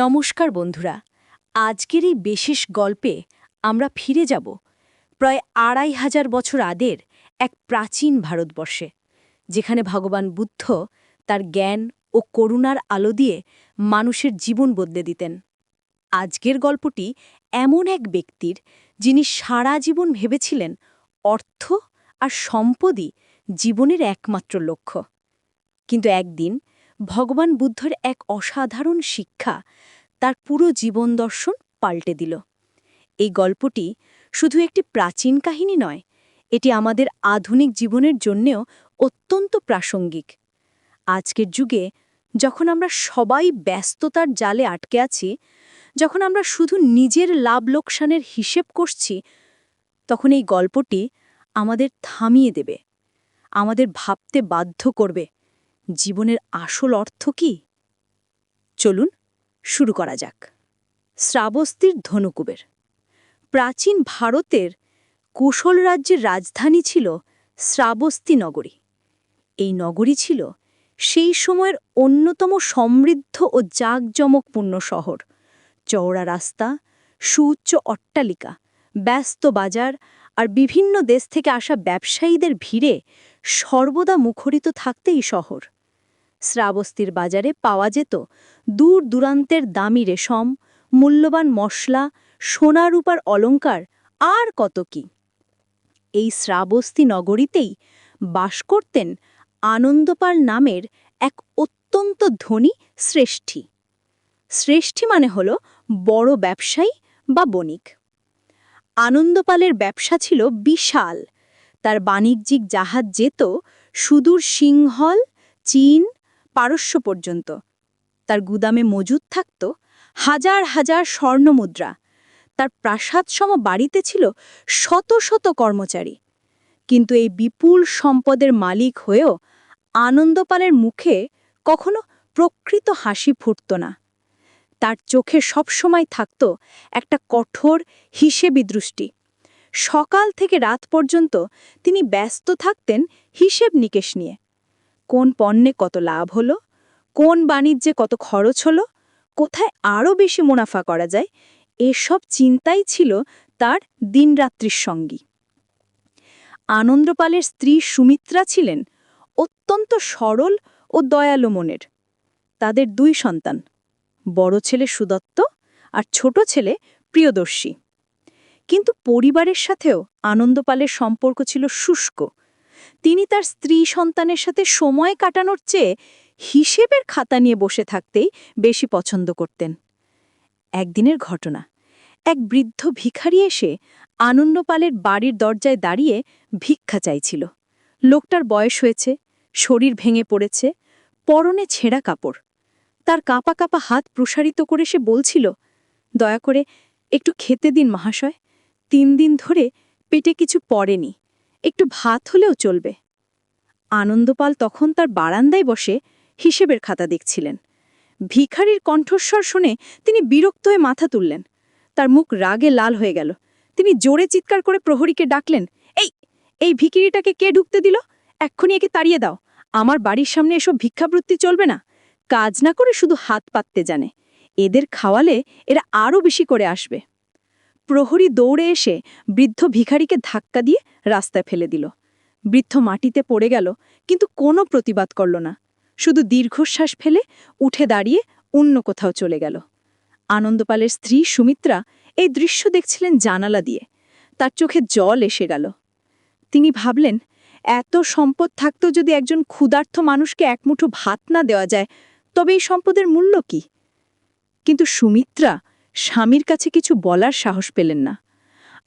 নমস্কার বন্ধুরা, আজকের এই বিশেষ গল্পে আমরা ফিরে যাব প্রায় আড়াই হাজার বছর আদের এক প্রাচীন ভারতবর্ষে, যেখানে ভগবান বুদ্ধ তার জ্ঞান ও করুণার আলো দিয়ে মানুষের জীবন বদলে দিতেন। আজকের গল্পটি এমন এক ব্যক্তির যিনি সারা জীবন ভেবেছিলেন অর্থ আর সম্পদই জীবনের একমাত্র লক্ষ্য। কিন্তু একদিন ভগবান বুদ্ধর এক অসাধারণ শিক্ষা তার পুরো জীবন দর্শন পাল্টে দিল। এই গল্পটি শুধু একটি প্রাচীন কাহিনী নয়, এটি আমাদের আধুনিক জীবনের জন্যেও অত্যন্ত প্রাসঙ্গিক। আজকের যুগে যখন আমরা সবাই ব্যস্ততার জালে আটকে আছি, যখন আমরা শুধু নিজের লাভ লোকসানের হিসেব করছি, তখন এই গল্পটি আমাদের থামিয়ে দেবে, আমাদের ভাবতে বাধ্য করবে জীবনের আসল অর্থ কি? চলুন শুরু করা যাক। শ্রাবস্তির ধনুকুবের। প্রাচীন ভারতের কুশল রাজ্যের রাজধানী ছিল শ্রাবস্তি নগরী। এই নগরী ছিল সেই সময়ের অন্যতম সমৃদ্ধ ও জাঁকজমকপূর্ণ শহর। চওড়া রাস্তা, সুউচ্চ অট্টালিকা, ব্যস্ত বাজার আর বিভিন্ন দেশ থেকে আসা ব্যবসায়ীদের ভিড়ে সর্বদা মুখরিত থাকতে এই শহর। শ্রাবস্তির বাজারে পাওয়া যেত দূর দূরান্তের দামি রেশম, মূল্যবান মশলা সোনা রূপার অলঙ্কার আর কত কি। এই শ্রাবস্তি নগরীতেই বাস করতেন আনন্দপাল নামের এক অত্যন্ত ধনী শ্রেষ্ঠী। শ্রেষ্ঠী মানে হল বড় ব্যবসায়ী বা বণিক। আনন্দপালের ব্যবসা ছিল বিশাল। তার বাণিজ্যিক জাহাজ যেত সুদূর সিংহল, চীন পারস্য পর্যন্ত। তার গুদামে মজুদ থাকত হাজার হাজার স্বর্ণমুদ্রা। তার প্রাসাদসম বাড়িতে ছিল শত শত কর্মচারী। কিন্তু এই বিপুল সম্পদের মালিক হয়েও আনন্দপালের মুখে কখনো প্রকৃত হাসি ফুটত না। তার চোখে সবসময় থাকত একটা কঠোর হিসেবি দৃষ্টি। সকাল থেকে রাত পর্যন্ত তিনি ব্যস্ত থাকতেন হিসেব নিকেশ নিয়ে। কোন পণ্যে কত লাভ হলো? কোন বাণিজ্যে কত খরচ হলো? কোথায় আরও বেশি মুনাফা করা যায়? এসব চিন্তাই ছিল তার দিনরাত্রির সঙ্গী। আনন্দপালের স্ত্রী সুমিত্রা ছিলেন অত্যন্ত সরল ও দয়ালু মনের। তাদের দুই সন্তান, বড় ছেলে সুদত্ত আর ছোট ছেলে প্রিয়দর্শী। কিন্তু পরিবারের সাথেও আনন্দপালের সম্পর্ক ছিল শুষ্ক তিনি তার স্ত্রী সন্তানের সাথে সময় কাটানোর চেয়ে হিসেবের খাতা নিয়ে বসে থাকতেই বেশি পছন্দ করতেন। একদিনের ঘটনা। এক বৃদ্ধ ভিখারি এসে আনন্দপালের বাড়ির দরজায় দাঁড়িয়ে ভিক্ষা চাইছিল। লোকটার বয়স হয়েছে, শরীর ভেঙে পড়েছে, পরনে ছেঁড়া কাপড়। তার কাঁপা কাঁপা হাত প্রসারিত করে সে বলছিল, দয়া করে একটু খেতে দিন মহাশয়, তিন দিন ধরে পেটে কিছু পড়েনি। একটু ভাত হলেও চলবে। আনন্দপাল তখন তার বারান্দায় বসে হিসেবের খাতা দেখছিলেন। ভিখারির কণ্ঠস্বর শুনে তিনি বিরক্ত হয়ে মাথা তুললেন। তার মুখ রাগে লাল হয়ে গেল। তিনি জোরে চিৎকার করে প্রহরীকে ডাকলেন, এই এই ভিকিরিটাকে কে ঢুকতে দিল? এক্ষুনি একে তাড়িয়ে দাও। আমার বাড়ির সামনে এসব ভিক্ষাবৃত্তি চলবে না। কাজ না করে শুধু হাত পাততে জানে। এদের খাওয়ালে এরা আরও বেশি করে আসবে। প্রহরী দৌড়ে এসে বৃদ্ধ ভিখারিকে ধাক্কা দিয়ে রাস্তায় ফেলে দিল। বৃদ্ধ মাটিতে পড়ে গেল, কিন্তু কোনো প্রতিবাদ করল না। শুধু দীর্ঘশ্বাস ফেলে উঠে দাঁড়িয়ে অন্য কোথাও চলে গেল। আনন্দপালের স্ত্রী সুমিত্রা এই দৃশ্য দেখছিলেন জানালা দিয়ে। তার চোখে জল এসে গেল। তিনি ভাবলেন, এত সম্পদ থাকতো যদি একজন ক্ষুধার্থ মানুষকে একমুঠো ভাত না দেওয়া যায়, তবে এই সম্পদের মূল্য কি? কিন্তু সুমিত্রা স্বামীর কাছে কিছু বলার সাহস পেলেন না।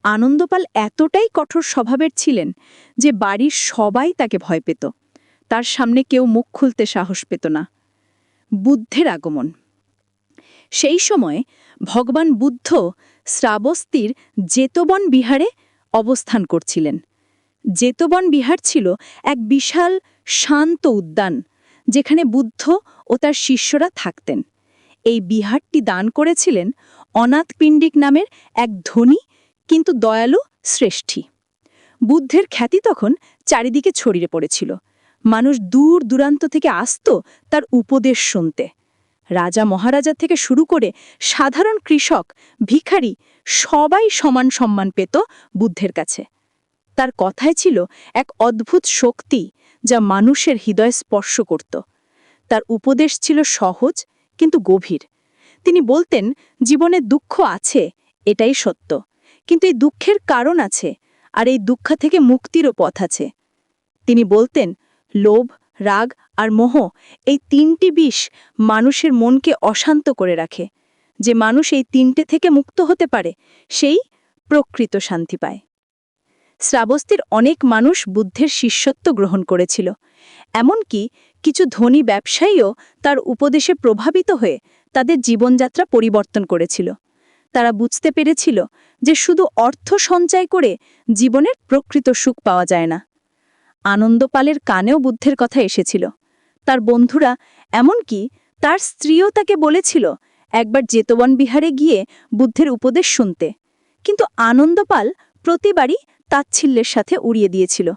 আনন্দপাল এতটাই কঠোর স্বভাবের ছিলেন যে বাড়ির সবাই তাকে ভয় পেত। তার সামনে কেউ মুখ খুলতে সাহস পেত না। বুদ্ধের আগমন। সেই সময় ভগবান বুদ্ধ শ্রাবস্তির জেতবন বিহারে অবস্থান করছিলেন। জেতবন বিহার ছিল এক বিশাল শান্ত উদ্যান, যেখানে বুদ্ধ ও তার শিষ্যরা থাকতেন। এই বিহারটি দান করেছিলেন অনাথ পিণ্ডিক নামের এক ধনী, কিন্তু দয়ালু, শ্রেষ্ঠী। বুদ্ধের খ্যাতি তখন চারিদিকে ছড়িয়ে পড়েছিল। মানুষ দূর দূরান্ত থেকে আসত তার উপদেশ শুনতে। রাজা মহারাজা থেকে শুরু করে সাধারণ কৃষক, ভিখারি, সবাই সমান সম্মান পেত বুদ্ধের কাছে। তার কথায় ছিল এক অদ্ভুত শক্তি যা মানুষের হৃদয় স্পর্শ করত। তার উপদেশ ছিল সহজ কিন্তু গভীর। তিনি বলতেন, জীবনে দুঃখ আছে, এটাই সত্য। কিন্তু এই দুঃখের কারণ আছে, আর এই দুঃখ থেকে মুক্তিরও পথ আছে। তিনি বলতেন, লোভ, রাগ আর মোহ, এই তিনটি বিষ মানুষের মনকে অশান্ত করে রাখে। যে মানুষ এই তিনটে থেকে মুক্ত হতে পারে, সেই প্রকৃত শান্তি পায়। শ্রাবস্তির অনেক মানুষ বুদ্ধের শিষ্যত্ব গ্রহণ করেছিল। এমনকি কিছু ধনী ব্যবসায়ীও তার উপদেশে প্রভাবিত হয়ে তাদের জীবনযাত্রা পরিবর্তন করেছিল। তারা বুঝতে পেরেছিল যে শুধু অর্থ সঞ্চয় করে জীবনের প্রকৃত সুখ পাওয়া যায় না। আনন্দপালের কানেও বুদ্ধের কথা এসেছিল। তার বন্ধুরা এমনকি তার স্ত্রীও তাকে বলেছিল একবার জেতবন বিহারে গিয়ে বুদ্ধের উপদেশ শুনতে। কিন্তু আনন্দপাল প্রতিবারই তাচ্ছিল্যের সাথে উড়িয়ে দিয়েছিল।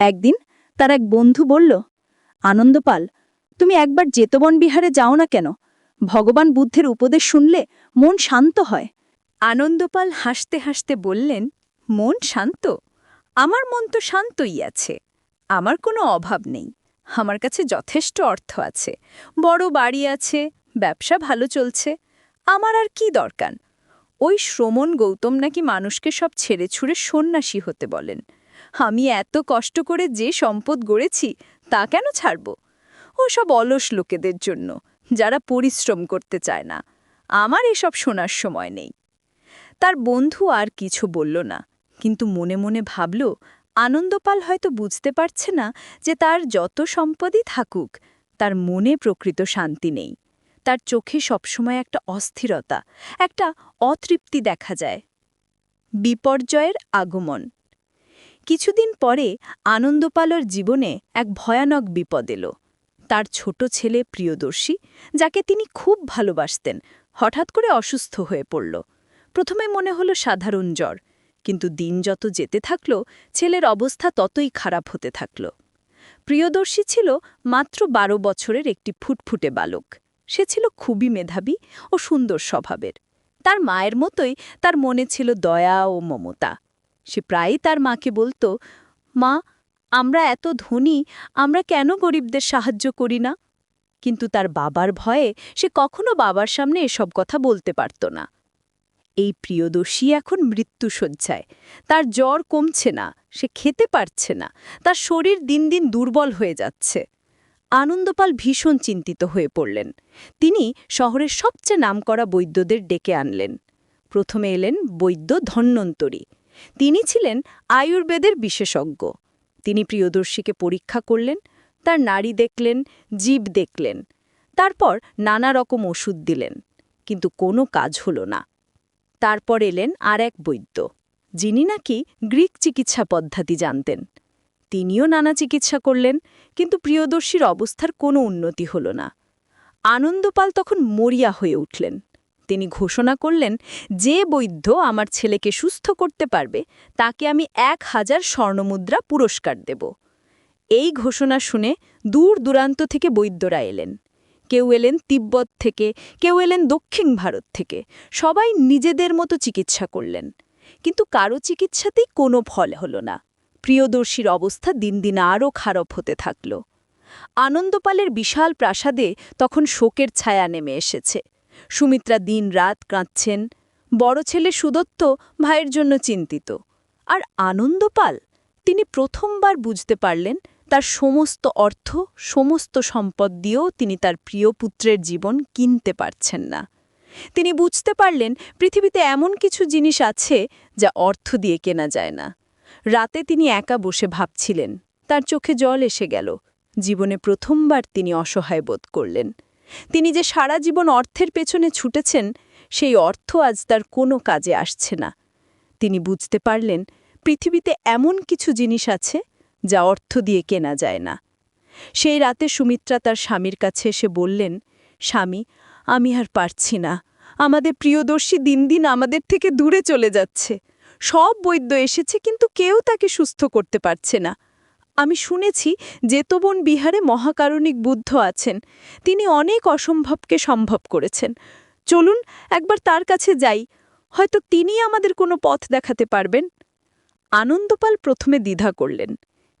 একদিন তার এক বন্ধু বলল আনন্দপাল, তুমি একবার জেতবন বিহারে যাও না কেন? ভগবান বুদ্ধের উপদেশ শুনলে মন শান্ত হয়। আনন্দপাল হাসতে হাসতে বললেন, মন শান্ত? আমার মন তো শান্তই আছে। আমার কোনো অভাব নেই। আমার কাছে যথেষ্ট অর্থ আছে। বড় বাড়ি আছে, ব্যবসা ভালো চলছে। আমার আর কি দরকার? ওই শ্রমণ গৌতম নাকি মানুষকে সব ছেড়ে ছুড়ে সন্ন্যাসী হতে বলেন। আমি এত কষ্ট করে যে সম্পদ গড়েছি তা কেন ছাড়ব? ও সব অলস লোকেদের জন্য, যারা পরিশ্রম করতে চায় না। আমার এসব শোনার সময় নেই। তার বন্ধু আর কিছু বলল না, কিন্তু মনে মনে ভাবল, আনন্দপাল হয়তো বুঝতে পারছে না যে তার যত সম্পদই থাকুক, তার মনে প্রকৃত শান্তি নেই। তার চোখে সবসময় একটা অস্থিরতা, একটা অতৃপ্তি দেখা যায়। বিপর্যয়ের আগমন। কিছুদিন পরে আনন্দপালর জীবনে এক ভয়ানক বিপদ এলো। তার ছোট ছেলে প্রিয়দর্শী, যাকে তিনি খুব ভালোবাসতেন, হঠাৎ করে অসুস্থ হয়ে পড়ল। প্রথমে মনে হলো সাধারণ জ্বর, কিন্তু দিন যত যেতে থাকল, ছেলের অবস্থা ততই খারাপ হতে থাকল। প্রিয়দর্শী ছিল মাত্র বারো বছরের একটি ফুটফুটে বালক। সে ছিল খুবই মেধাবী ও সুন্দর স্বভাবের। তার মায়ের মতোই তার মনে ছিল দয়া ও মমতা। সে প্রায়ই তার মাকে বলতো, মা, আমরা এত ধনী, আমরা কেন গরিবদের সাহায্য করি না? কিন্তু তার বাবার ভয়ে সে কখনো বাবার সামনে এসব কথা বলতে পারত না। এই প্রিয়দর্শী এখন মৃত্যুসজ্জায় তার জ্বর কমছে না, সে খেতে পারছে না, তার শরীর দিন দিন দুর্বল হয়ে যাচ্ছে। আনন্দপাল ভীষণ চিন্তিত হয়ে পড়লেন। তিনি শহরের সবচেয়ে নামকরা বৈদ্যদের ডেকে আনলেন। প্রথমে এলেন বৈদ্য ধন্বন্তরী। তিনি ছিলেন আয়ুর্বেদের বিশেষজ্ঞ। তিনি প্রিয়দর্শীকে পরীক্ষা করলেন, তার নারী দেখলেন, জীব দেখলেন, তারপর নানা রকম ওষুধ দিলেন, কিন্তু কোনো কাজ হল না। তারপর এলেন আর এক বৈদ্য, যিনি নাকি গ্রিক চিকিৎসা পদ্ধতি জানতেন। তিনিও নানা চিকিৎসা করলেন, কিন্তু প্রিয়দর্শীর অবস্থার কোনো উন্নতি হল না। আনন্দপাল তখন মরিয়া হয়ে উঠলেন। তিনি ঘোষণা করলেন, যে বৈদ্য আমার ছেলেকে সুস্থ করতে পারবে, তাকে আমি এক হাজার স্বর্ণমুদ্রা পুরস্কার দেব। এই ঘোষণা শুনে দূর দূরান্ত থেকে বৈদ্যরা এলেন। কেউ এলেন তিব্বত থেকে, কেউ এলেন দক্ষিণ ভারত থেকে। সবাই নিজেদের মতো চিকিৎসা করলেন। কিন্তু কারও চিকিৎসাতেই কোনো ফল হল না। প্রিয়দর্শীর অবস্থা দিন দিন আরও খারাপ হতে থাকল। আনন্দপালের বিশাল প্রাসাদে তখন শোকের ছায়া নেমে এসেছে। সুমিত্রা দিন রাত কাঁদছেন। বড় ছেলে সুদত্ত ভাইয়ের জন্য চিন্তিত। আর আনন্দপাল, তিনি প্রথমবার বুঝতে পারলেন তার সমস্ত অর্থ, সমস্ত সম্পদ দিয়েও তিনি তার প্রিয় পুত্রের জীবন কিনতে পারছেন না। তিনি বুঝতে পারলেন পৃথিবীতে এমন কিছু জিনিস আছে যা অর্থ দিয়ে কেনা যায় না। রাতে তিনি একা বসে ভাবছিলেন। তার চোখে জল এসে গেল। জীবনে প্রথমবার তিনি অসহায় বোধ করলেন। তিনি যে সারা জীবন অর্থের পেছনে ছুটেছেন, সেই অর্থ আজ তার কোনো কাজে আসছে না। তিনি বুঝতে পারলেন, পৃথিবীতে এমন কিছু জিনিস আছে, যা অর্থ দিয়ে কেনা যায় না। সেই রাতে সুমিত্রা তার স্বামীর কাছে এসে বললেন, স্বামী, আমি আর পারছি না। আমাদের প্রিয়দর্শী দিন দিন আমাদের থেকে দূরে চলে যাচ্ছে। সব বৈদ্য এসেছে, কিন্তু কেউ তাকে সুস্থ করতে পারছে না। আমি শুনেছি জেতবন বিহারে মহাকারণিক বুদ্ধ আছেন। তিনি অনেক অসম্ভবকে সম্ভব করেছেন। চলুন একবার তার কাছে যাই। হয়তো তিনি আমাদের কোনো পথ দেখাতে পারবেন। আনন্দপাল প্রথমে দ্বিধা করলেন।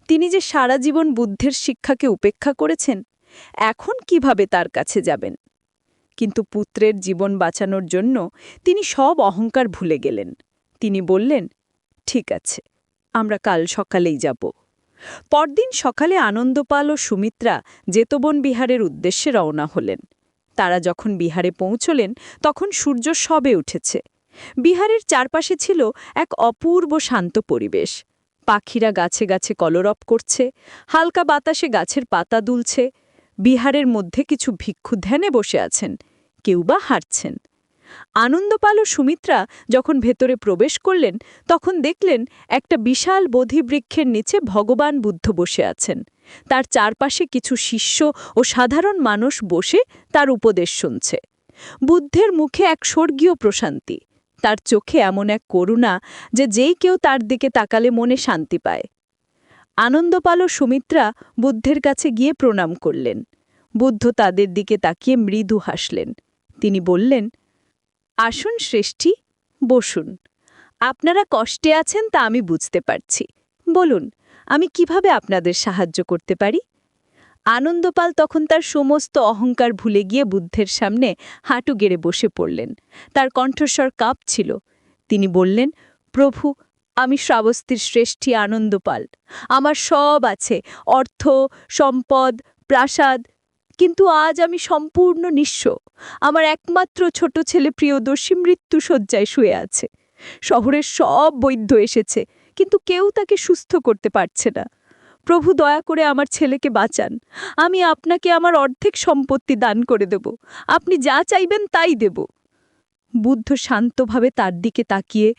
তিনি যে সারা জীবন বুদ্ধের শিক্ষাকে উপেক্ষা করেছেন, এখন কীভাবে তার কাছে যাবেন? কিন্তু পুত্রের জীবন বাঁচানোর জন্য তিনি সব অহংকার ভুলে গেলেন। তিনি বললেন, ঠিক আছে, আমরা কাল সকালেই যাব। পরদিন সকালে আনন্দপাল ও সুমিত্রা জেতবন বিহারের উদ্দেশ্যে রওনা হলেন। তারা যখন বিহারে পৌঁছলেন, তখন সূর্য সবে উঠেছে। বিহারের চারপাশে ছিল এক অপূর্ব শান্ত পরিবেশ। পাখিরা গাছে গাছে কলরব করছে, হালকা বাতাসে গাছের পাতা দুলছে। বিহারের মধ্যে কিছু ভিক্ষু ধ্যানে বসে আছেন, কেউ বা হাঁটছেন। আনন্দপাল ও সুমিত্রা যখন ভেতরে প্রবেশ করলেন, তখন দেখলেন একটা বিশাল বোধিবৃক্ষের নিচে ভগবান বুদ্ধ বসে আছেন। তার চারপাশে কিছু শিষ্য ও সাধারণ মানুষ বসে তার উপদেশ শুনছে। বুদ্ধের মুখে এক স্বর্গীয় প্রশান্তি, তার চোখে এমন এক করুণা যে যেই কেউ তার দিকে তাকালে মনে শান্তি পায়। আনন্দপাল ও সুমিত্রা বুদ্ধের কাছে গিয়ে প্রণাম করলেন। বুদ্ধ তাদের দিকে তাকিয়ে মৃদু হাসলেন। তিনি বললেন আসুন শ্রেষ্ঠী বসুন। আপনারা কষ্টে আছেন তা আমি বুঝতে পারছি। বলুন, আমি কীভাবে আপনাদের সাহায্য করতে পারি? আনন্দপাল তখন তার সমস্ত অহংকার ভুলে গিয়ে বুদ্ধের সামনে হাঁটু গেড়ে বসে পড়লেন। তার কণ্ঠস্বর কাঁপছিল। তিনি বললেন, প্রভু, আমি শ্রাবস্তীর শ্রেষ্ঠী আনন্দপাল। আমার সব আছে। অর্থ, সম্পদ, প্রাসাদ কিন্তু আজ আমি সম্পূর্ণ নিঃস্ব। আমার একমাত্র ছোট ছেলে প্রিয়দর্শী মৃত্যুসজ্জায় শুয়ে আছে। শহরের সব বৈদ্য এসেছে, কিন্তু কেউ তাকে সুস্থ করতে পারছে না। প্রভু দয়া করে আমার ছেলেকে বাঁচান। আমি আপনাকে আমার অর্ধেক সম্পত্তি দান করে দেব। আপনি যা চাইবেন তাই দেব। বুদ্ধ শান্তভাবে তার দিকে তাকিয়ে,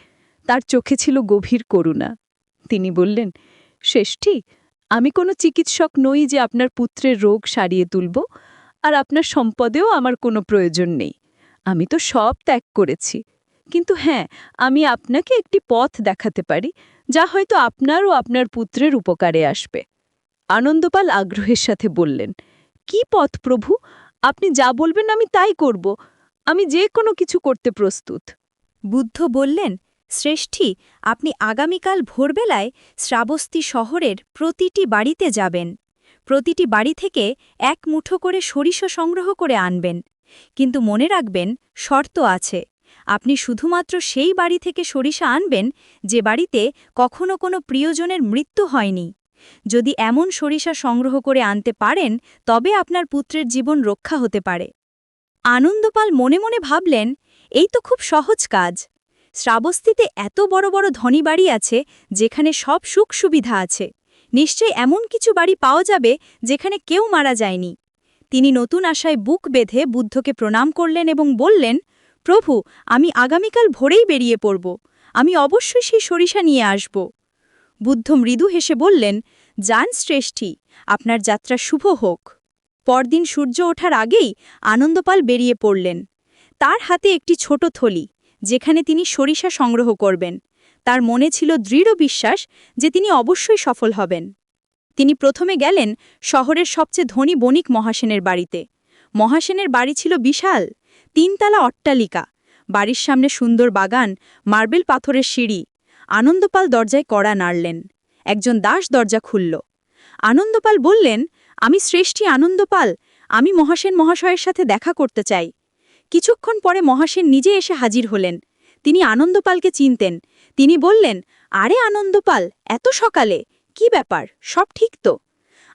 তার চোখে ছিল গভীর করুণা। তিনি বললেন, শেষ্ঠী আমি কোনো চিকিৎসক নই যে আপনার পুত্রের রোগ সারিয়ে তুলব, আর আপনার সম্পদেও আমার কোনো প্রয়োজন নেই। আমি তো সব ত্যাগ করেছি। কিন্তু হ্যাঁ আমি আপনাকে একটি পথ দেখাতে পারি, যা হয়তো আপনার ও আপনার পুত্রের উপকারে আসবে। আনন্দপাল আগ্রহের সাথে বললেন, কি পথ প্রভু? আপনি যা বলবেন আমি তাই করব। আমি যে কোনো কিছু করতে প্রস্তুত। বুদ্ধ বললেন শ্রেষ্ঠী আপনি আগামীকাল ভোরবেলায় শ্রাবস্তী শহরের প্রতিটি বাড়িতে যাবেন। প্রতিটি বাড়ি থেকে এক মুঠো করে সরিষা সংগ্রহ করে আনবেন। কিন্তু মনে রাখবেন, শর্ত আছে। আপনি শুধুমাত্র সেই বাড়ি থেকে সরিষা আনবেন, যে বাড়িতে কখনো কোনো প্রিয়জনের মৃত্যু হয়নি। যদি এমন সরিষা সংগ্রহ করে আনতে পারেন, তবে আপনার পুত্রের জীবন রক্ষা হতে পারে। আনন্দপাল মনে মনে ভাবলেন, এই তো খুব সহজ কাজ। শ্রাবস্তিতে এত বড় বড় ধনী বাড়ি আছে যেখানে সব সুখ সুবিধা আছে। নিশ্চয়ই এমন কিছু বাড়ি পাওয়া যাবে যেখানে কেউ মারা যায়নি। তিনি নতুন আশায় বুক বেঁধে বুদ্ধকে প্রণাম করলেন এবং বললেন, প্রভু, আমি আগামীকাল ভোরেই বেরিয়ে পড়ব। আমি অবশ্যই সেই সরিষা নিয়ে আসব। বুদ্ধ মৃদু হেসে বললেন, যান শ্রেষ্ঠী, আপনার যাত্রা শুভ হোক। পরদিন সূর্য ওঠার আগেই আনন্দপাল বেরিয়ে পড়লেন। তার হাতে একটি ছোট থলি। যেখানে তিনি সরিষা সংগ্রহ করবেন। তার মনে ছিল দৃঢ় বিশ্বাস যে তিনি অবশ্যই সফল হবেন। তিনি প্রথমে গেলেন শহরের সবচেয়ে ধনী বণিক মহাসেনের বাড়িতে। মহাসেনের বাড়ি ছিল বিশাল, তিনতলা অট্টালিকা, বাড়ির সামনে সুন্দর বাগান, মার্বেল পাথরের সিঁড়ি। আনন্দপাল দরজায় কড়া নাড়লেন। একজন দাস দরজা খুলল। আনন্দপাল বললেন, আমি শ্রেষ্ঠী আনন্দপাল। আমি মহাসেন মহাশয়ের সাথে দেখা করতে চাই। কিছুক্ষণ পরে মহাসেন নিজে এসে হাজির হলেন। তিনি আনন্দপালকে চিনতেন। তিনি বললেন, আরে আনন্দপাল, এত সকালে? কি ব্যাপার? সব ঠিক তো?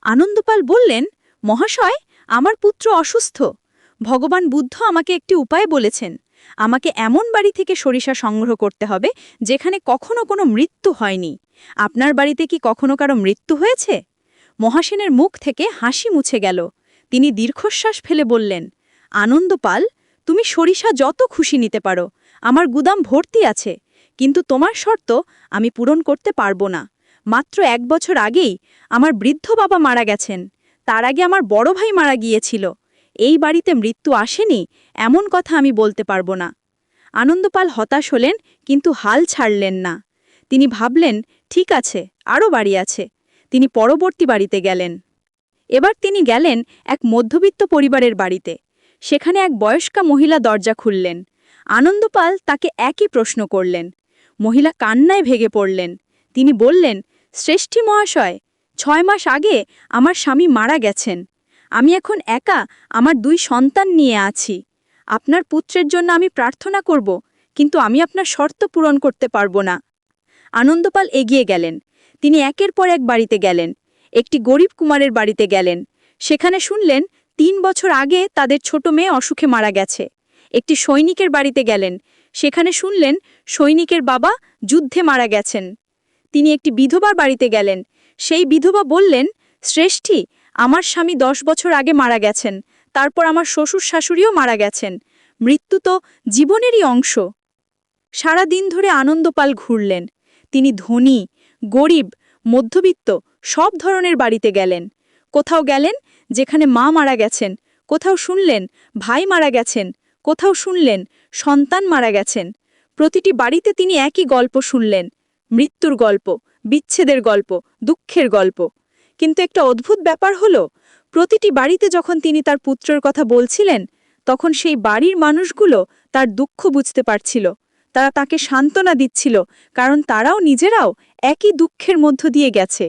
আনন্দপাল বললেন, মহাশয়, আমার পুত্র অসুস্থ। ভগবান বুদ্ধ আমাকে একটি উপায় বলেছেন। আমাকে এমন বাড়ি থেকে সরিষা সংগ্রহ করতে হবে, যেখানে কখনো কোনো মৃত্যু হয়নি। আপনার বাড়িতে কি কখনো কারও মৃত্যু হয়েছে? মহাসেনের মুখ থেকে হাসি মুছে গেল। তিনি দীর্ঘশ্বাস ফেলে বললেন, আনন্দপাল তুমি সরিষা যত খুশি নিতে পারো, আমার গুদাম ভর্তি আছে, কিন্তু তোমার শর্ত আমি পূরণ করতে পারব না। মাত্র এক বছর আগেই আমার বৃদ্ধ বাবা মারা গেছেন, তার আগে আমার বড় ভাই মারা গিয়েছিল। এই বাড়িতে মৃত্যু আসেনি, এমন কথা আমি বলতে পারব না। আনন্দপাল হতাশ হলেন, কিন্তু হাল ছাড়লেন না। তিনি ভাবলেন, ঠিক আছে, আরও বাড়ি আছে। তিনি পরবর্তী বাড়িতে গেলেন। এবার তিনি গেলেন এক মধ্যবিত্ত পরিবারের বাড়িতে। সেখানে এক বয়স্কা মহিলা দরজা খুললেন। আনন্দপাল তাকে একই প্রশ্ন করলেন। মহিলা কান্নায় ভেগে পড়লেন। তিনি বললেন, শ্রেষ্ঠী মহাশয়, ছয় মাস আগে আমার স্বামী মারা গেছেন। আমি এখন একা আমার দুই সন্তান নিয়ে আছি। আপনার পুত্রের জন্য আমি প্রার্থনা করব, কিন্তু আমি আপনার শর্ত পূরণ করতে পারব না। আনন্দপাল এগিয়ে গেলেন। তিনি একের পর এক বাড়িতে গেলেন। একটি গরিব কুমারের বাড়িতে গেলেন। সেখানে শুনলেন তিন বছর আগে তাদের ছোট মেয়ে অসুখে মারা গেছে। একটি সৈনিকের বাড়িতে গেলেন। সেখানে শুনলেন, সৈনিকের বাবা যুদ্ধে মারা গেছেন। তিনি একটি বিধবার বাড়িতে গেলেন। সেই বিধবা বললেন, শ্রেষ্ঠী, আমার স্বামী দশ বছর আগে মারা গেছেন। তারপর আমার শ্বশুর শাশুড়িও মারা গেছেন। মৃত্যু তো জীবনেরই অংশ। সারা দিন ধরে আনন্দপাল ঘুরলেন। তিনি ধনী, গরিব, মধ্যবিত্ত, সব ধরনের বাড়িতে গেলেন। কোথাও গেলেন যেখানে মা মারা গেছেন, কোথাও শুনলেন, ভাই মারা গেছেন, কোথাও শুনলেন, সন্তান মারা গেছেন। প্রতিটি বাড়িতে তিনি একই গল্প শুনলেন, মৃত্যুর গল্প, বিচ্ছেদের গল্প, দুঃখের গল্প। কিন্তু একটা অদ্ভুত ব্যাপার হলো, প্রতিটি বাড়িতে যখন তিনি তার পুত্রের কথা বলছিলেন, তখন সেই বাড়ির মানুষগুলো তার দুঃখ বুঝতে পারছিল। তারা তাকে সান্ত্বনা দিচ্ছিল, কারণ তারাও নিজেরাও একই দুঃখের মধ্য দিয়ে গেছে।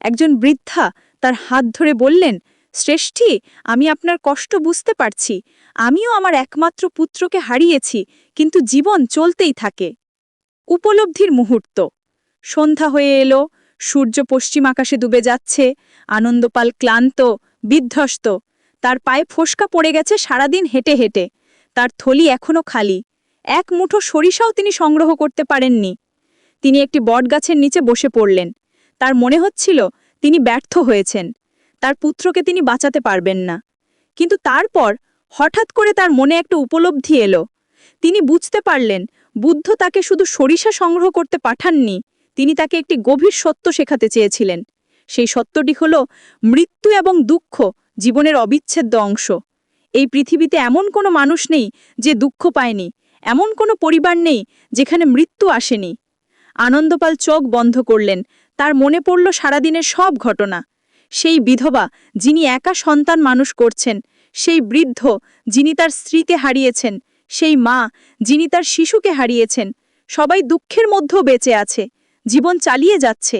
একজন বৃদ্ধা তার হাত ধরে বললেন শ্রেষ্ঠী আমি আপনার কষ্ট বুঝতে পারছি। আমিও আমার একমাত্র পুত্রকে হারিয়েছি, কিন্তু জীবন চলতেই থাকে। উপলব্ধির মুহূর্ত। সন্ধ্যা হয়ে এলো, সূর্য পশ্চিম আকাশে ডুবে যাচ্ছে, আনন্দপাল ক্লান্ত, বিধ্বস্ত। তার পায়ে ফোসকা পড়ে গেছে সারাদিন হেঁটে হেঁটে। তার থলি এখনও খালি। এক মুঠো সরিষাও তিনি সংগ্রহ করতে পারেননি। তিনি একটি বটগাছের নিচে বসে পড়লেন। তার মনে হচ্ছিল, তিনি ব্যর্থ হয়েছেন। তার পুত্রকে তিনি বাঁচাতে পারবেন না। কিন্তু তারপর হঠাৎ করে তার মনে একটা উপলব্ধি এলো। তিনি বুঝতে পারলেন, বুদ্ধ তাকে শুধু সরিষা সংগ্রহ করতে পাঠাননি, তিনি তাকে একটি গভীর সত্য শেখাতে চেয়েছিলেন। সেই সত্যটি হল, মৃত্যু এবং দুঃখ জীবনের অবিচ্ছেদ্য অংশ। এই পৃথিবীতে এমন কোনো মানুষ নেই যে দুঃখ পায়নি, এমন কোনো পরিবার নেই যেখানে মৃত্যু আসেনি। আনন্দপাল চোখ বন্ধ করলেন, তার মনে পড়ল সারাদিনের সব ঘটনা। সেই বিধবা যিনি একা সন্তান মানুষ করছেন, সেই বৃদ্ধ যিনি তার স্ত্রীতে হারিয়েছেন, সেই মা যিনি তার শিশুকে হারিয়েছেন, সবাই দুঃখের মধ্যেও বেঁচে আছে, জীবন চালিয়ে যাচ্ছে।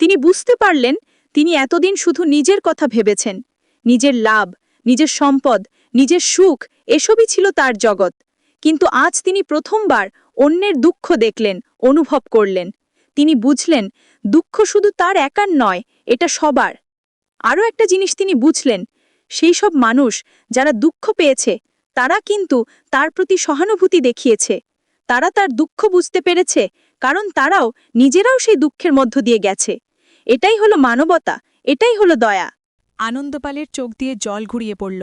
তিনি বুঝতে পারলেন তিনি এতদিন শুধু নিজের কথা ভেবেছেন, নিজের লাভ, নিজের সম্পদ, নিজের সুখ, এসবই ছিল তার জগৎ। কিন্তু আজ তিনি প্রথমবার অন্যের দুঃখ দেখলেন, অনুভব করলেন। তিনি বুঝলেন, দুঃখ শুধু তার একার নয়, এটা সবার। আরও একটা জিনিস তিনি বুঝলেন, সেই সব মানুষ যারা দুঃখ পেয়েছে, তারা কিন্তু তার প্রতি সহানুভূতি দেখিয়েছে। তারা তার দুঃখ বুঝতে পেরেছে, কারণ তারাও নিজেরাও সেই দুঃখের মধ্য দিয়ে গেছে। এটাই হলো মানবতা, এটাই হলো দয়া। আনন্দপালের চোখ দিয়ে জল ঘুরিয়ে পড়ল,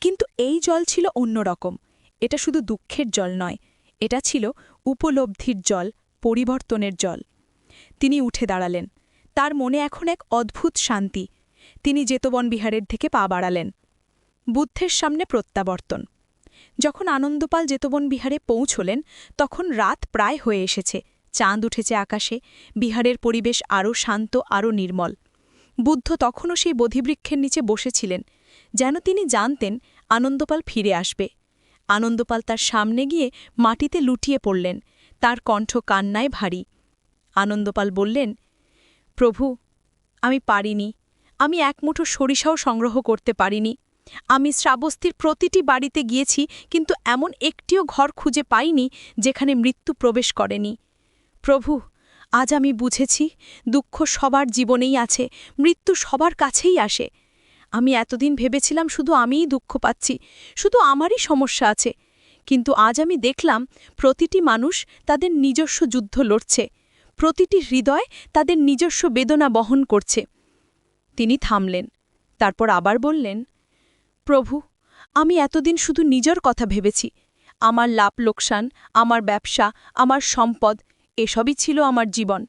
কিন্তু এই জল ছিল অন্যরকম এটা শুধু দুঃখের জল নয়, এটা ছিল উপলব্ধির জল, পরিবর্তনের জল। তিনি উঠে দাঁড়ালেন। তার মনে এখন এক অদ্ভুত শান্তি তিনি জেতবন বিহারের থেকে পা বাড়ালেন। বুদ্ধের সামনে প্রত্যাবর্তন। যখন আনন্দপাল জেতবন বিহারে পৌঁছলেন, তখন রাত প্রায় হয়ে এসেছে। চাঁদ উঠেছে আকাশে, বিহারের পরিবেশ আরও শান্ত, আরও নির্মল। বুদ্ধ তখনও সেই বোধিবৃক্ষের নিচে বসেছিলেন। যেন তিনি জানতেন আনন্দপাল ফিরে আসবে। আনন্দপাল তার সামনে গিয়ে মাটিতে লুটিয়ে পড়লেন। তার কণ্ঠ কান্নায় ভারী। আনন্দপাল বললেন, প্রভু, আমি পারিনি। আমি এক মুঠো সরিষাও সংগ্রহ করতে পারিনি। আমি শ্রাবস্তির প্রতিটি বাড়িতে গিয়েছি, কিন্তু এমন একটিও ঘর খুঁজে পাইনি, যেখানে মৃত্যু প্রবেশ করেনি। প্রভু, আজ আমি বুঝেছি, দুঃখ সবার জীবনেই আছে, মৃত্যু সবার কাছেই আসে। আমি এতদিন ভেবেছিলাম শুধু আমিই দুঃখ পাচ্ছি, শুধু আমারই সমস্যা আছে। কিন্তু আজ আমি দেখলাম, প্রতিটি মানুষ তাদের নিজস্ব যুদ্ধ লড়ছে, প্রতিটি হৃদয় তাদের নিজস্ব বেদনা বহন করছে। তিনি থামলেন। তারপর আবার বললেন, প্রভু, আমি এতদিন শুধু নিজের কথা ভেবেছি। আমার লাভ লোকসান, আমার ব্যবসা, আমার সম্পদ, এসবই ছিল আমার জীবন।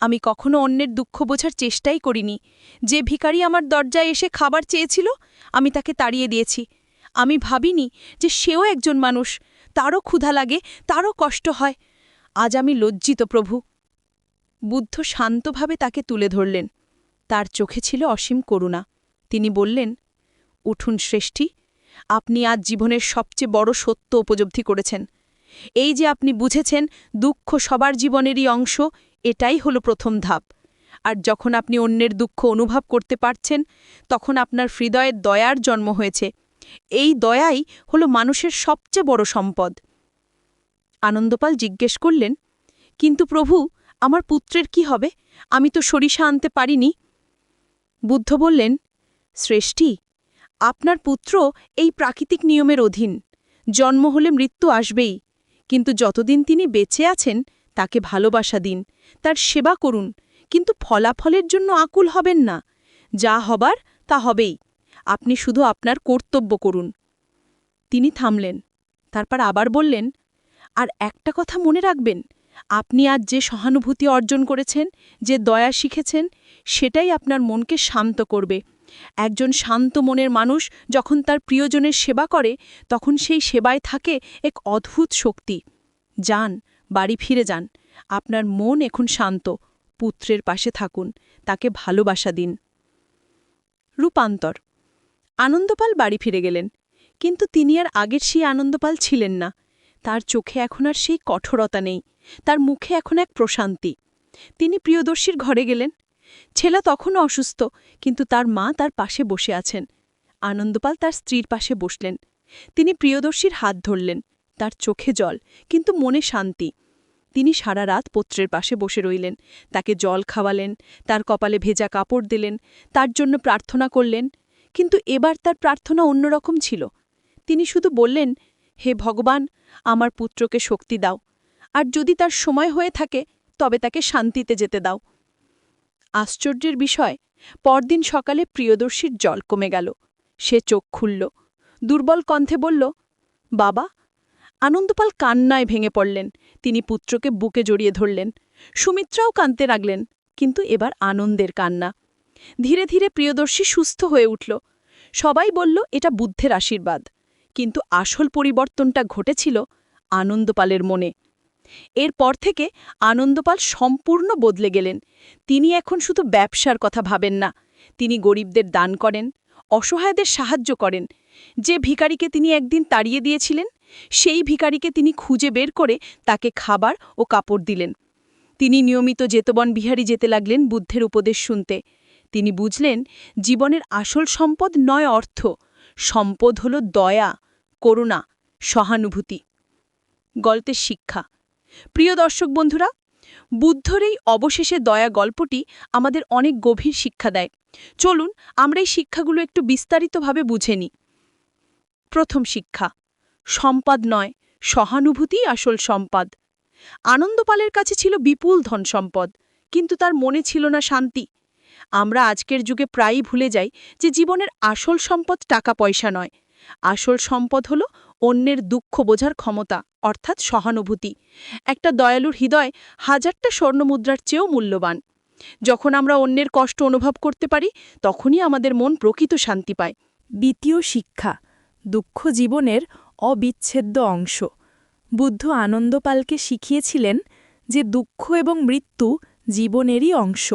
আমি কখনো অন্যের দুঃখ বোঝার চেষ্টাই করিনি। যে ভিখারি আমার দরজায় এসে খাবার চেয়েছিল, আমি তাকে তাড়িয়ে দিয়েছি। আমি ভাবিনি যে সেও একজন মানুষ। তারও ক্ষুধা লাগে, তারও কষ্ট হয়। আজ আমি লজ্জিত প্রভু। বুদ্ধ শান্তভাবে তাকে তুলে ধরলেন। তার চোখে ছিল অসীম করুণা। তিনি বললেন, উঠুন শ্রেষ্ঠী, আপনি আজ জীবনের সবচেয়ে বড় সত্য উপলব্ধি করেছেন। এই যে আপনি বুঝেছেন দুঃখ সবার জীবনেরই অংশ, এটাই হলো প্রথম ধাপ। আর যখন আপনি অন্যের দুঃখ অনুভব করতে পারছেন, তখন আপনার হৃদয়ের দয়ার জন্ম হয়েছে। এই দয়াই হলো মানুষের সবচেয়ে বড় সম্পদ। আনন্দপাল জিজ্ঞেস করলেন, কিন্তু প্রভু, আমার পুত্রের কি হবে? আমি তো সরিষা আনতে পারিনি। বুদ্ধ বললেন, শ্রেষ্ঠী, আপনার পুত্র এই প্রাকৃতিক নিয়মের অধীন। জন্ম হলে মৃত্যু আসবেই। কিন্তু যতদিন তিনি বেঁচে আছেন, তাকে ভালোবাসা দিন, তার সেবা করুন। কিন্তু ফলাফলের জন্য আকুল হবেন না। যা হবার, তা হবেই। আপনি শুধু আপনার কর্তব্য করুন। তিনি থামলেন। তারপর আবার বললেন, আর একটা কথা মনে রাখবেন। আপনি আজ যে সহানুভূতি অর্জন করেছেন, যে দয়া শিখেছেন সেটাই আপনার মনকে শান্ত করবে। একজন শান্ত মনের মানুষ যখন তার প্রিয়জনের সেবা করে, তখন সেই সেবায় থাকে এক অদ্ভুত শক্তি। যান, বাড়ি ফিরে যান। আপনার মন এখন শান্ত। পুত্রের পাশে থাকুন। তাকে ভালোবাসা দিন। রূপান্তর। আনন্দপাল বাড়ি ফিরে গেলেন। কিন্তু তিনি আর আগের সেই আনন্দপাল ছিলেন না। তার চোখে এখন আর সেই কঠোরতা নেই। তার মুখে এখন এক প্রশান্তি। তিনি প্রিয়দর্শীর ঘরে গেলেন। ছেলে তখনও অসুস্থ, কিন্তু তার মা তার পাশে বসে আছেন। আনন্দপাল তার স্ত্রীর পাশে বসলেন। তিনি প্রিয়দর্শীর হাত ধরলেন। তার চোখে জল, কিন্তু মনে শান্তি। তিনি সারা রাত পত্রের পাশে বসে রইলেন। তাকে জল খাওয়ালেন, তার কপালে ভেজা কাপড় দিলেন, তার জন্য প্রার্থনা করলেন, কিন্তু এবার তার প্রার্থনা অন্যরকম ছিল। তিনি শুধু বললেন, হে ভগবান, আমার পুত্রকে শক্তি দাও। আর যদি তার সময় হয়ে থাকে, তবে তাকে শান্তিতে যেতে দাও। আশ্চর্যের বিষয়, পরদিন সকালে প্রিয়দর্শীর জল কমে গেল। সে চোখ খুলল। দুর্বল কণ্ঠে বলল, বাবা, আনন্দপাল কান্নায় ভেঙে পড়লেন। তিনি পুত্রকে বুকে জড়িয়ে ধরলেন। সুমিত্রাও কাঁদতে লাগলেন, কিন্তু এবার আনন্দের কান্না। ধীরে ধীরে প্রিয়দর্শী সুস্থ হয়ে উঠল। সবাই বলল, এটা বুদ্ধের আশীর্বাদ। কিন্তু আসল পরিবর্তনটা ঘটেছিল আনন্দপালের মনে। এরপর থেকে আনন্দপাল সম্পূর্ণ বদলে গেলেন। তিনি এখন শুধু ব্যবসার কথা ভাবেন না, তিনি গরিবদের দান করেন, অসহায়দের সাহায্য করেন। যে ভিখারিকে তিনি একদিন তাড়িয়ে দিয়েছিলেন, সেই ভিখারিকে তিনি খুঁজে বের করে তাকে খাবার ও কাপড় দিলেন। তিনি নিয়মিত যেতবন বিহারী যেতে লাগলেন বুদ্ধের উপদেশ শুনতে। তিনি বুঝলেন, জীবনের আসল সম্পদ নয় অর্থ, সম্পদ হল দয়া, করুণা, সহানুভূতি। গল্পের শিক্ষা। প্রিয় দর্শক বন্ধুরা, বুদ্ধর এই অবশেষে দয়া গল্পটি আমাদের অনেক গভীর শিক্ষা দেয়। চলুন, আমরা এই শিক্ষাগুলো একটু বিস্তারিতভাবে বুঝে নিই। প্রথম শিক্ষা, সম্পদ নয় সহানুভূতি আসল সম্পদ। আনন্দপালের কাছে ছিল বিপুল ধন সম্পদ, কিন্তু তার মনে ছিল না শান্তি। আমরা আজকের যুগে প্রায়ই ভুলে যাই যে জীবনের আসল সম্পদ টাকা পয়সা নয়। আসল সম্পদ হল অন্যের দুঃখ বোঝার ক্ষমতা, অর্থাৎ সহানুভূতি। একটা দয়ালুর হৃদয় হাজারটা স্বর্ণমুদ্রার চেয়েও মূল্যবান। যখন আমরা অন্যের কষ্ট অনুভব করতে পারি, তখনই আমাদের মন প্রকৃত শান্তি পায়। দ্বিতীয় শিক্ষা, দুঃখ জীবনের অবিচ্ছেদ্য অংশ। বুদ্ধ আনন্দপালকে শিখিয়েছিলেন যে দুঃখ এবং মৃত্যু জীবনেরই অংশ।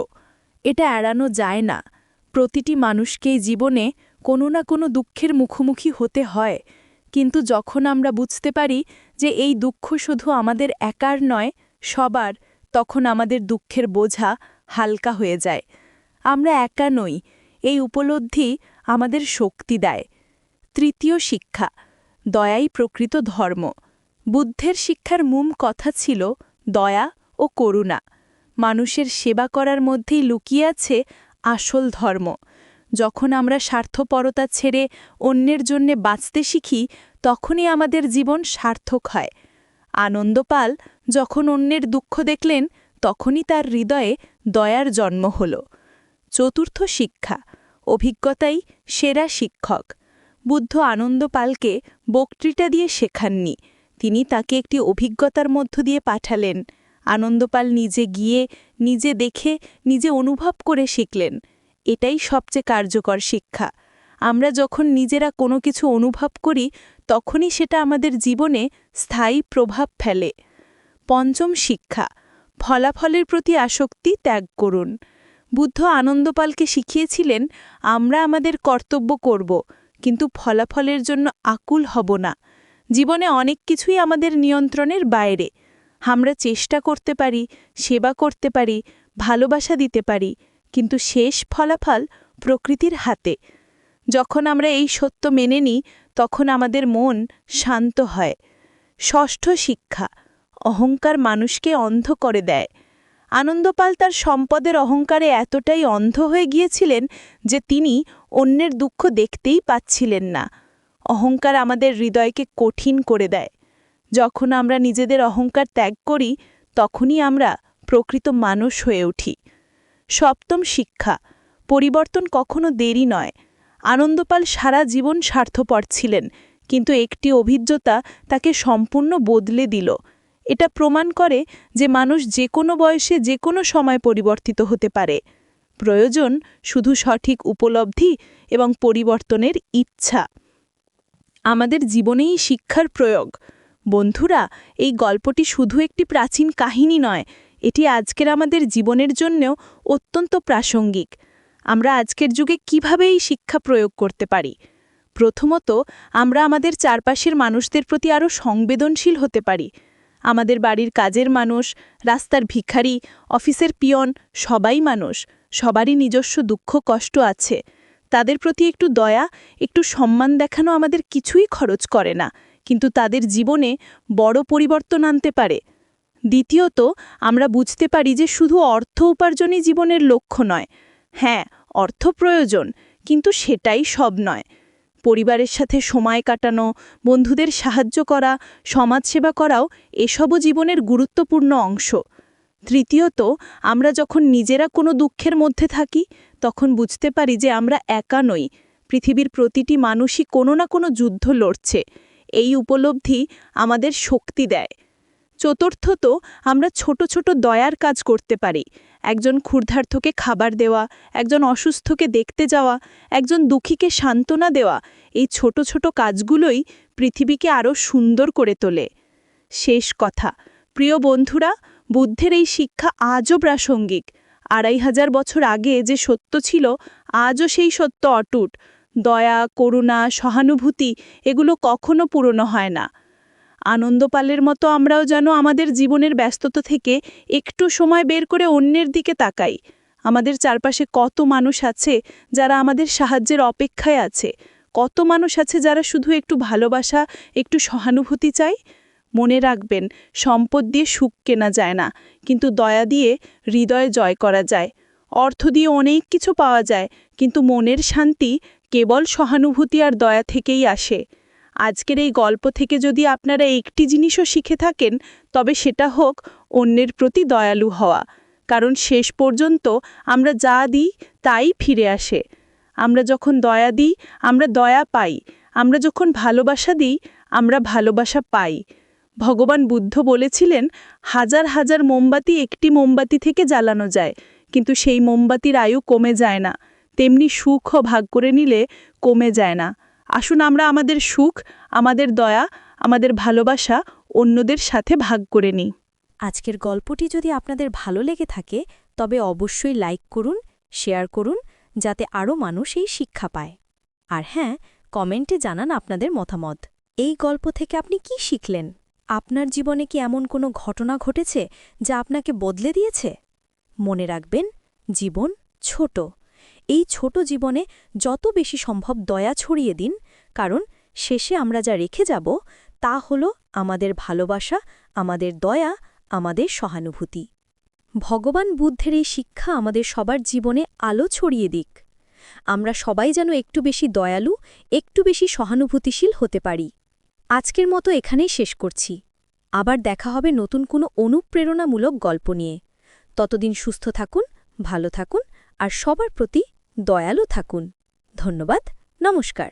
এটা এড়ানো যায় না। প্রতিটি মানুষকেই জীবনে কোনো না কোনো দুঃখের মুখোমুখি হতে হয়। কিন্তু যখন আমরা বুঝতে পারি যে এই দুঃখ শুধু আমাদের একার নয়, সবার, তখন আমাদের দুঃখের বোঝা হালকা হয়ে যায়। আমরা একা নই, এই উপলব্ধি আমাদের শক্তি দেয়। তৃতীয় শিক্ষা, দয়াই প্রকৃত ধর্ম। বুদ্ধের শিক্ষার মূম কথা ছিল দয়া ও করুণা। মানুষের সেবা করার মধ্যেই লুকিয়ে আছে আসল ধর্ম। যখন আমরা স্বার্থপরতা ছেড়ে অন্যের জন্যে বাঁচতে শিখি, তখনই আমাদের জীবন সার্থক হয়। আনন্দপাল যখন অন্যের দুঃখ দেখলেন, তখনই তার হৃদয়ে দয়ার জন্ম হল। চতুর্থ শিক্ষা, অভিজ্ঞতাই সেরা শিক্ষক। বুদ্ধ আনন্দপালকে বক্তৃতা দিয়ে শেখাননি। তিনি তাকে একটি অভিজ্ঞতার মধ্য দিয়ে পাঠালেন। আনন্দপাল নিজে গিয়ে, নিজে দেখে, নিজে অনুভব করে শিখলেন। এটাই সবচেয়ে কার্যকর শিক্ষা। আমরা যখন নিজেরা কোনো কিছু অনুভব করি, তখনই সেটা আমাদের জীবনে স্থায়ী প্রভাব ফেলে। পঞ্চম শিক্ষা, ফলাফলের প্রতি আসক্তি ত্যাগ করুন। বুদ্ধ আনন্দপালকে শিখিয়েছিলেন, আমরা আমাদের কর্তব্য করব, কিন্তু ফলাফলের জন্য আকুল হব না। জীবনে অনেক কিছুই আমাদের নিয়ন্ত্রণের বাইরে। আমরা চেষ্টা করতে পারি, সেবা করতে পারি, ভালোবাসা দিতে পারি কিন্তু শেষ ফলাফল প্রকৃতির হাতে। যখন আমরা এই সত্য মেনে নিই, তখন আমাদের মন শান্ত হয়। ষষ্ঠ শিক্ষা, অহংকার মানুষকে অন্ধ করে দেয়। আনন্দপাল তার সম্পদের অহংকারে এতটাই অন্ধ হয়ে গিয়েছিলেন যে তিনি অন্যের দুঃখ দেখতেই পাচ্ছিলেন না। অহংকার আমাদের হৃদয়কে কঠিন করে দেয়। যখন আমরা নিজেদের অহংকার ত্যাগ করি, তখনই আমরা প্রকৃত মানুষ হয়ে উঠি। সপ্তম শিক্ষা। পরিবর্তন কখনো দেরি নয়। আনন্দপাল সারা জীবন স্বার্থপর ছিলেন, কিন্তু একটি অভিজ্ঞতা তাকে সম্পূর্ণ বদলে দিল। এটা প্রমাণ করে যে মানুষ যে কোনো বয়সে যে কোনো সময় পরিবর্তিত হতে পারে। প্রয়োজন শুধু সঠিক উপলব্ধি এবং পরিবর্তনের ইচ্ছা। আমাদের জীবনেই শিক্ষার প্রয়োগ। বন্ধুরা, এই গল্পটি শুধু একটি প্রাচীন কাহিনী নয় এটি আজকের আমাদের জীবনের জন্যও অত্যন্ত প্রাসঙ্গিক। আমরা আজকের যুগে কীভাবে এই শিক্ষা প্রয়োগ করতে পারি? প্রথমত, আমরা আমাদের চারপাশের মানুষদের প্রতি আরও সংবেদনশীল হতে পারি। আমাদের বাড়ির কাজের মানুষ, রাস্তার ভিখারি, অফিসের পিয়ন, সবাই মানুষ। সবারই নিজস্ব দুঃখ, কষ্ট আছে। তাদের প্রতি একটু দয়া, একটু সম্মান দেখানো আমাদের কিছুই খরচ করে না। কিন্তু তাদের জীবনে বড় পরিবর্তন আনতে পারে। দ্বিতীয়ত, আমরা বুঝতে পারি যে শুধু অর্থ উপার্জনই জীবনের লক্ষ্য নয়। হ্যাঁ অর্থ প্রয়োজন, কিন্তু সেটাই সব নয়। পরিবারের সাথে সময় কাটানো, বন্ধুদের সাহায্য করা, সমাজসেবা করাও এসবও জীবনের গুরুত্বপূর্ণ অংশ। তৃতীয়ত, আমরা যখন নিজেরা কোনো দুঃখের মধ্যে থাকি, তখন বুঝতে পারি যে আমরা একা নই। পৃথিবীর প্রতিটি মানুষই কোনো না কোনো যুদ্ধ লড়ছে। এই উপলব্ধি আমাদের শক্তি দেয়। চতুর্থত, আমরা ছোট ছোট দয়ার কাজ করতে পারি। একজন ক্ষুর্ধার্থকে খাবার দেওয়া, একজন অসুস্থকে দেখতে যাওয়া, একজন দুঃখীকে সান্ত্বনা দেওয়া, এই ছোট ছোট কাজগুলোই পৃথিবীকে আরও সুন্দর করে তোলে। শেষ কথা, প্রিয় বন্ধুরা, বুদ্ধের এই শিক্ষা আজও প্রাসঙ্গিক। আড়াই হাজার বছর আগে যে সত্য ছিল, আজও সেই সত্য অটুট। দয়া, করুণা, সহানুভূতি, এগুলো কখনো পুরনো হয় না। আনন্দপালের মতো আমরাও যেন আমাদের জীবনের ব্যস্ততা থেকে একটু সময় বের করে অন্যের দিকে তাকাই। আমাদের চারপাশে কত মানুষ আছে যারা আমাদের সাহায্যের অপেক্ষায় আছে? কত মানুষ আছে যারা শুধু একটু ভালোবাসা, একটু সহানুভূতি চাই মনে রাখবেন, সম্পদ দিয়ে সুখ কেনা যায় না, কিন্তু দয়া দিয়ে হৃদয় জয় করা যায়। অর্থ দিয়ে অনেক কিছু পাওয়া যায়, কিন্তু মনের শান্তি কেবল সহানুভূতি আর দয়া থেকেই আসে। আজকের এই গল্প থেকে যদি আপনারা একটি জিনিসও শিখে থাকেন, তবে সেটা হোক অন্যের প্রতি দয়ালু হওয়া। কারণ শেষ পর্যন্ত আমরা যা দিই তাই ফিরে আসে। আমরা যখন দয়া দিই, আমরা দয়া পাই। আমরা যখন ভালোবাসা দিই, আমরা ভালোবাসা পাই। ভগবান বুদ্ধ বলেছিলেন, হাজার হাজার মোমবাতি একটি মোমবাতি থেকে জ্বালানো যায়, কিন্তু সেই মোমবাতির আয়ু কমে যায় না। তেমনি সুখও ভাগ করে নিলে কমে যায় না। আসুন আমরা আমাদের সুখ, আমাদের দয়া, আমাদের ভালোবাসা অন্যদের সাথে ভাগ করে নিই। আজকের গল্পটি যদি আপনাদের ভালো লেগে থাকে, তবে অবশ্যই লাইক করুন, শেয়ার করুন, যাতে আরও মানুষ এই শিক্ষা পায়। আর হ্যাঁ কমেন্টে জানান আপনাদের মতামত। এই গল্প থেকে আপনি কি শিখলেন? আপনার জীবনে কি এমন কোনো ঘটনা ঘটেছে যা আপনাকে বদলে দিয়েছে? মনে রাখবেন, জীবন ছোট। এই ছোট জীবনে যত বেশি সম্ভব দয়া ছড়িয়ে দিন, কারণ শেষে আমরা যা রেখে যাব, তা হল আমাদের ভালোবাসা, আমাদের দয়া, আমাদের সহানুভূতি। ভগবান বুদ্ধের এই শিক্ষা আমাদের সবার জীবনে আলো ছড়িয়ে দিক। আমরা সবাই যেন একটু বেশি দয়ালু, একটু বেশি সহানুভূতিশীল হতে পারি। আজকের মতো এখানেই শেষ করছি। আবার দেখা হবে নতুন কোনো অনুপ্রেরণামূলক গল্প নিয়ে। ততদিন সুস্থ থাকুন, ভালো থাকুন, আর সবার প্রতি দয়ালু থাকুন। ধন্যবাদ নমস্কার।